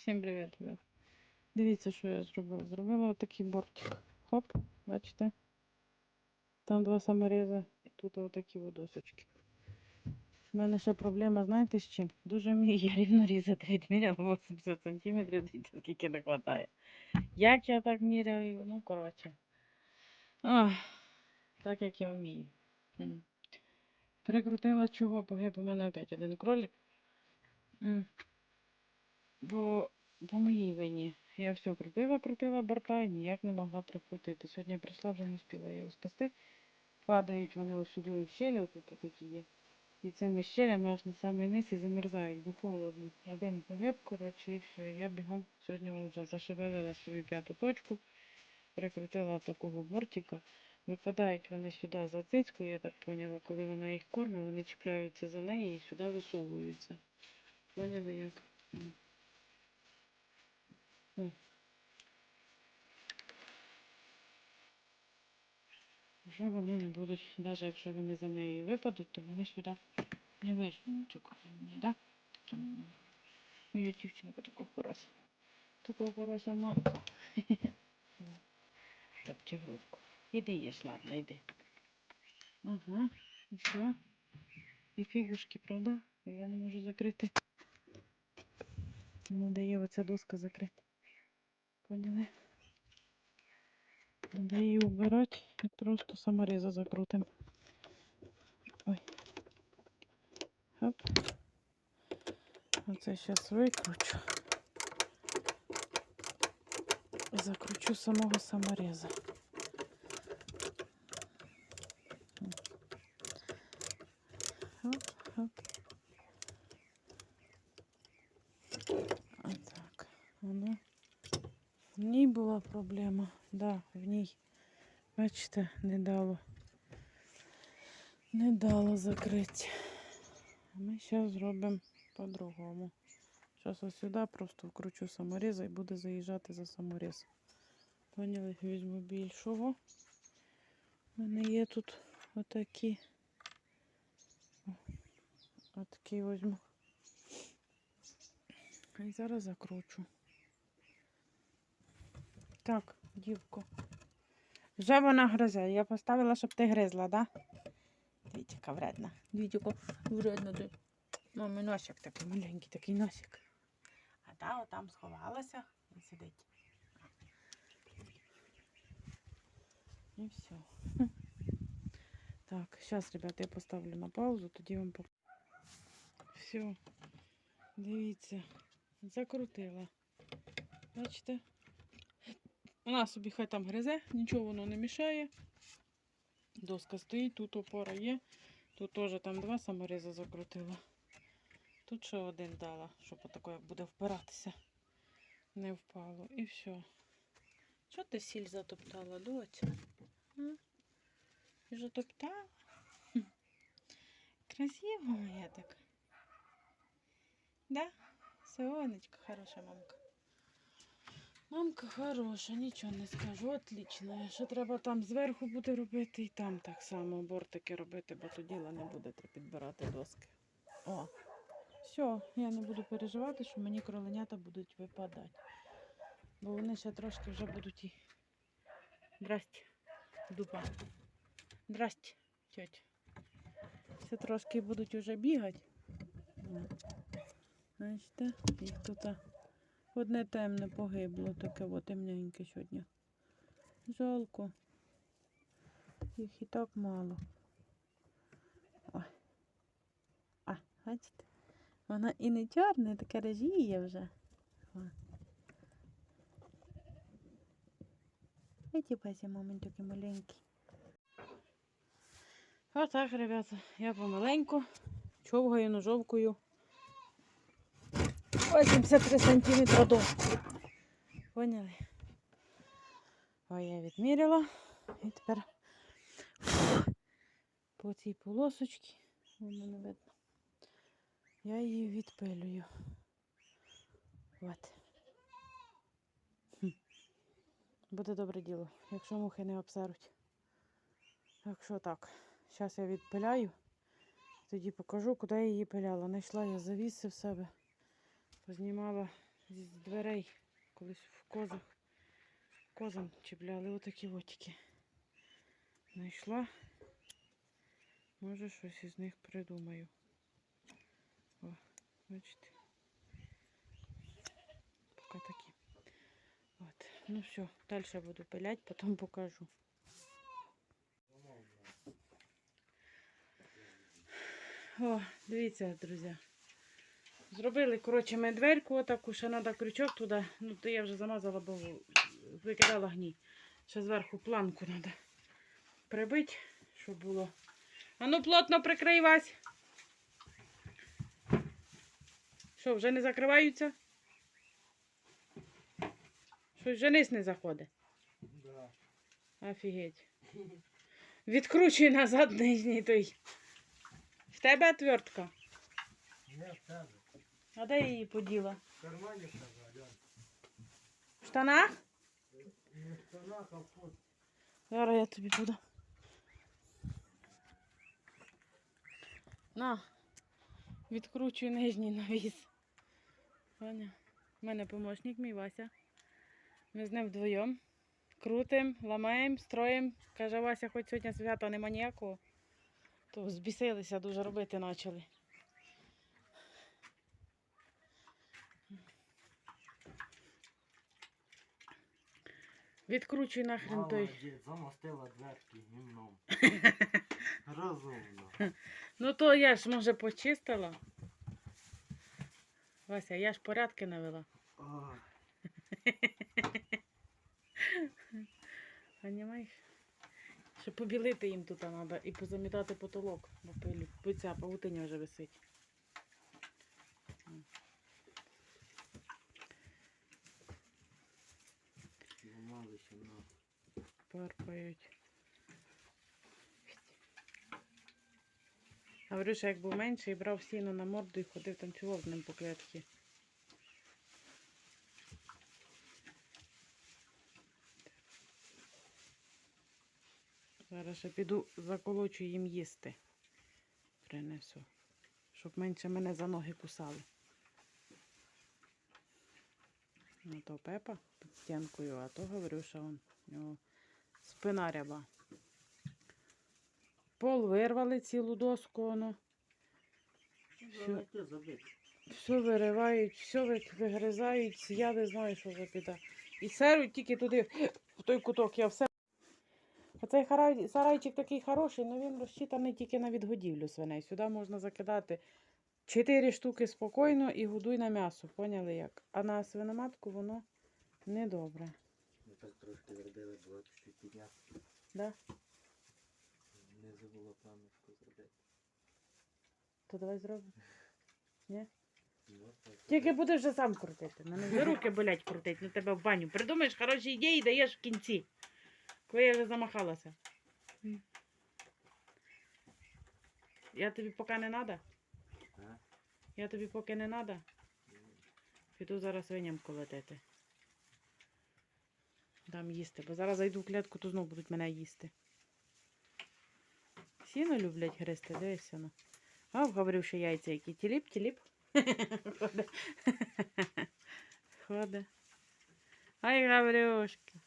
Всім привіт, ребят. Дивіться, що я зробила. Зробила отакий бортик. Хоп, бачите? Там два саморізи і тут отакі от досочки. У мене ще проблема, знаєте з чим? Дуже вмію рівно різати. Відміряла 80 см, дивіться, скільки не вистачає. Як я так міряю? Ну, коротше. Ах, так як я вмію. М. Прикрутила чого, бо у мене опять один кролик. Бо по моїй вині. Я все крутила, крутила борта і ніяк не могла прикрутити. Сьогодні прийшла, вже не встигла його спасти. Падають вони ось сюди щелі, тут такі є. І цими щелями аж на самий низ і замерзають, бо холодно. Один погиб, коротше, і все. Я бігом сьогодні вже зашевелила свою п'яту точку, прикрутила такого бортика. Випадають вони сюди за цицьку, я так поняла, коли вона їх кормить, вони чіпляються за неї і сюди висовуються. Поняли як? Вже вони не будуть, навіть якщо вони за неї випадуть, то вони сюди не вижмуть цю мені, да? Тому Моя дівчинка такого порося. Такого порося мамка. Щоб ті грудку. Іди їж, ладно, іди. Ага, і що? І фігушки, правда? Я не можу закрити. Не дає оця доска закрити. Поняли? Надо її убирати і просто самореза закрутим. Ой. Оп. Оце зараз викручу. І закручу самого самореза. Оп, оп. Отак. Воно. В ній була проблема. Да, в ній. Бачите, не дало. Не дало закрити. Ми зараз зробимо по-другому. Зараз ось сюди просто вкручу саморіза і буде заїжджати за саморіз. Поняли, візьму більшого. У мене є тут отакі. О, Отакий візьму. І зараз закручу. Так, дівко. Вже вона гризе. Я поставила, щоб ти гризла, да? Дивіться, яка вредна. Дивіться, яка вредна. ти. Мами носик такий маленький, такий носик. А та отам сховалася і сидить. І все. Так, зараз, ребята, я поставлю на паузу, тоді вам покажу. Все. Дивіться, закрутила. Бачите? Вона собі хай там гризе, нічого воно не мішає. Доска стоїть, тут опора є. Тут теж там два саморези закрутила. Тут ще один дала, щоб отако буде впиратися. Не впало. І все. Що ти сіль затоптала, доця? Ти Затоптала? Красиво моя так. Да? Сонечко, хороша мамка. Мамка хороша, нічого не скажу, отлічна. Що треба там зверху буде робити і там так само бортики робити, бо тоді не будете підбирати доски. О, все, я не буду переживати, що мені кроленята будуть випадати. Бо вони ще трошки вже будуть і. Здрасте, дупа. Здрасте, тьотя. Ще трошки будуть вже бігати. О. Бачите, їх тут. Одне темне погибло, таке от темненьке сьогодні. Жалко. Їх і так мало. Ой. А, бачите? Вона і не чорна, таке режіє вже. О. Эти базі момент такий маленький. Отак, ребята, я помаленьку човгаю ножовкою 83 сантиметра до. Поняли? Ой, я відміряла. І тепер по цій полосочці, воно не видно. Я її відпилюю. От. Буде добре діло, якщо мухи не обсеруть. Так що так, зараз я відпиляю. Тоді покажу, куди я її пиляла. Знайшла я завіси в себе. Познімала з дверей. Колись в козах. Козам чіпляли отакі отіки. Знайшла. Може щось із них придумаю. О, бачите. Поки такі. От. Ну все, далі буду пилять, потім покажу. О, дивіться, друзі. Зробили, коротше, ми дверку отаку, ще треба крючок туди. Ну, то я вже замазала, бо викидала гній. Ще зверху планку треба прибити, щоб було. А ну плотно прикрий Вась. Що, вже не закриваються? Щось вже низ не заходить. Да. Офігеть. Відкручуй назад нижній той. В тебе отвертка. Не в тебе. А де її поділа? В кармані тебе, В штанах? Не в штанах, а в. Зараз я тобі буду. На, відкручуй нижній навіс. Ваня. У мене помощник мій Вася. Ми з ним вдвоєм. Крутим, ламаємо, строїм. Каже, Вася, хоч сьогодні свята нема ніякого. То збісилися, дуже робити почали. Відкручуй нахрен той. Молодець, замостила дверки гімном. Розумно. Ну то я ж може почистила. Вася, я ж порядки навела. Ой, Понімаєш? Щоб побілити їм тут треба і позамітати потолок, бо пилі. Бо ця павутиня вже висить. ламали ще на. Парпають. А Варюша, як був менший, брав сіно на морду і ходив танцював ним по клетці. Зараз ще піду заколочу їм їсти. Принесу. Щоб менше мене за ноги кусали. Ну то Пепа під стінкою, а то он. У нього спина ряба. Пол вирвали цілу доску, воно. Забити. Все виривають, все ви- вигризають, я не знаю, що за біда. І серуть тільки туди, в той куток, я все. Оцей сарайчик такий хороший, але він розчитаний тільки на відгодівлю свиней. Сюди можна закидати чотири штуки спокійно і годуй на м'ясо, поняли як? А на свиноматку воно недобре. Ми так трошки зробили, було чуть підняти. Да? Внизу було пам'ятку зробити. То давай зробимо. Ні? Ну. Тільки будеш вже сам крутити. Мене вже руки болять крутити на тебе в баню. Придумаєш хороші ідеї і даєш в кінці. Коли я вже замахалася. Я тобі поки не треба? А? Я тобі поки не треба? Піду зараз свиням колотити. Дам їсти, бо зараз зайду в клітку, то знов будуть мене їсти. Сіно люблять гристи, дивися ну. А, говорив, що яйця які. Тіліп, тіліп. Ходе. Ай, Гаврюшка.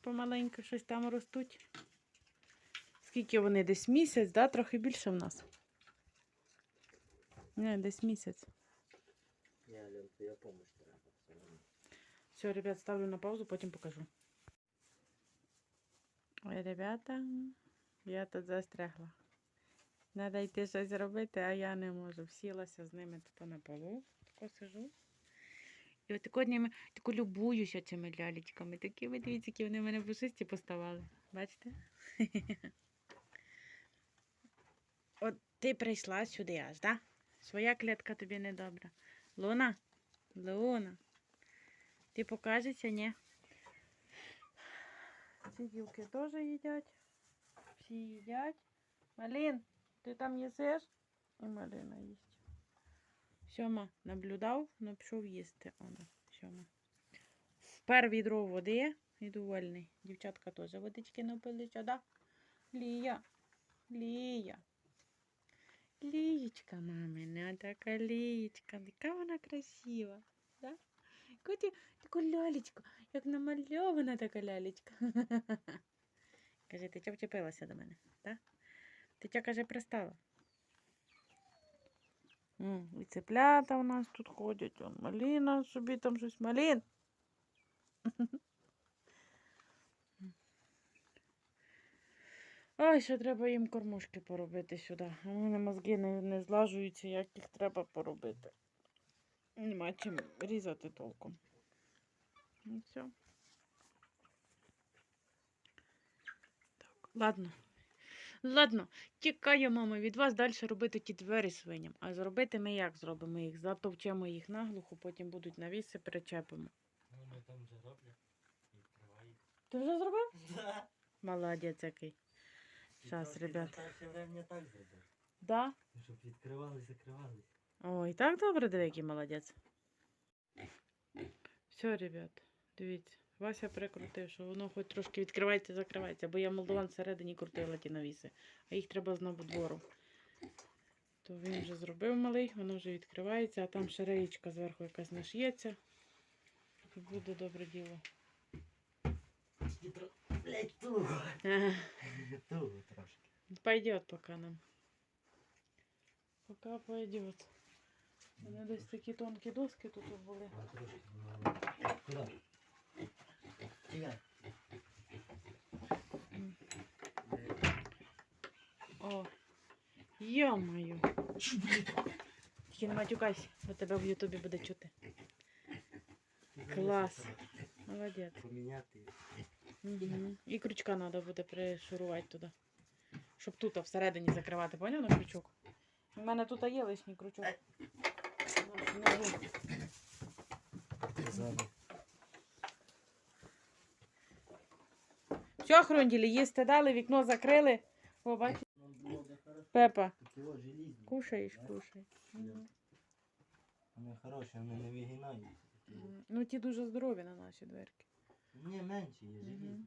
Помаленьку щось там ростуть. Скільки вони? Десь місяць, да? Трохи більше в нас. Не, десь місяць. Помощь треба. Все, ребят, ставлю на паузу, потім покажу. Ой, ребята, я тут застрягла. Надо йти щось робити, а я не можу. Сілася з ними тут на полу. Тако сижу. І от ними тако любуюся цими лялечками. Такі ви дивіться, які вони в мене пушисті поставали. Бачите? От ти прийшла сюди аж, да? Своя клітка тобі не добра. Луна? Луна. Ти покажешся, ні? Ці дівки теж їдять. Всі їдять. Малін, ти там їсиш? І Малина їсть. Сьома наблюдав, но пішов їсти. Оно, сьома. Впер відро води і довольний. Дівчатка теж водички напилися, да? Лія. Лія. Лієчка мамина, така лієчка, яка вона красива. Да? Коті, таку лялечку, як намальована така лялечка. Каже, ти чого вчепилася до мене? Да? Ти чого, каже, пристала? І цеплята у нас тут ходять. Он маліна собі там щось малін. Ой, ще треба їм кормушки поробити сюди. У мене мозги не, не злажуються, як їх треба поробити. Нема чим різати толком. Ну все. Так, ладно. Ладно, тікаю, мама, від вас далі робити ті двері свиням. А зробити ми як зробимо їх? Затовчемо їх наглухо, потім будуть навіси, причепимо. Ну, ми там вже роблять. Відкривають. Ти вже зробив? Да. Молодець який. Щас, Трохи ребят. за перше время так. Да? Щоб відкривались, закривались. Ой, так добре, диви, який молодець. Все, ребят, дивіться. Вася прикрутив, що воно хоч трошки відкривається, закривається, бо я молдаван всередині крутила ті навіси, а їх треба знову двору. То він вже зробив малий, воно вже відкривається, а там ще реєчка зверху якась наш'ється. Буде добре діло. Блять, туго. Туго трошки. Пойдет пока нам. Пока пойдет. У мене десь такі тонкі доски тут були. О, йо-моє. Тільки не матюкайся, бо тебе в Ютубі буде чути. Клас. Молодець. Угу. І крючка треба буде пришурувати туди. Щоб тут всередині закривати, поняв на крючок? У мене тут є лишній крючок. Все, хрунділі, їсти дали, вікно закрили. О, хорошо. Пепа. Кушаєш, кушай. Вони хороші, вони не вигинаються. такі. Ну, ті дуже здорові на наші дверки. Ні, менші є, желізні.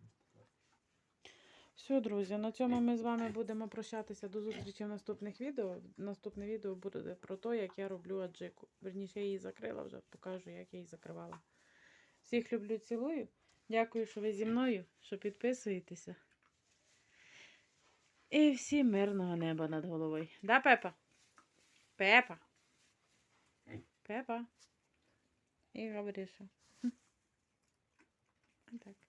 Все, друзі, на цьому ми з вами будемо прощатися. До зустрічі в наступних відео. Наступне відео буде про те, як я роблю аджику. Верніше, я її закрила вже, покажу, як я її закривала. Всіх люблю, цілую. Дякую, що ви зі мною, що підписуєтеся. І всім мирного неба над головою. Да, Пепа? Пепа. Пепа. І говори. Так.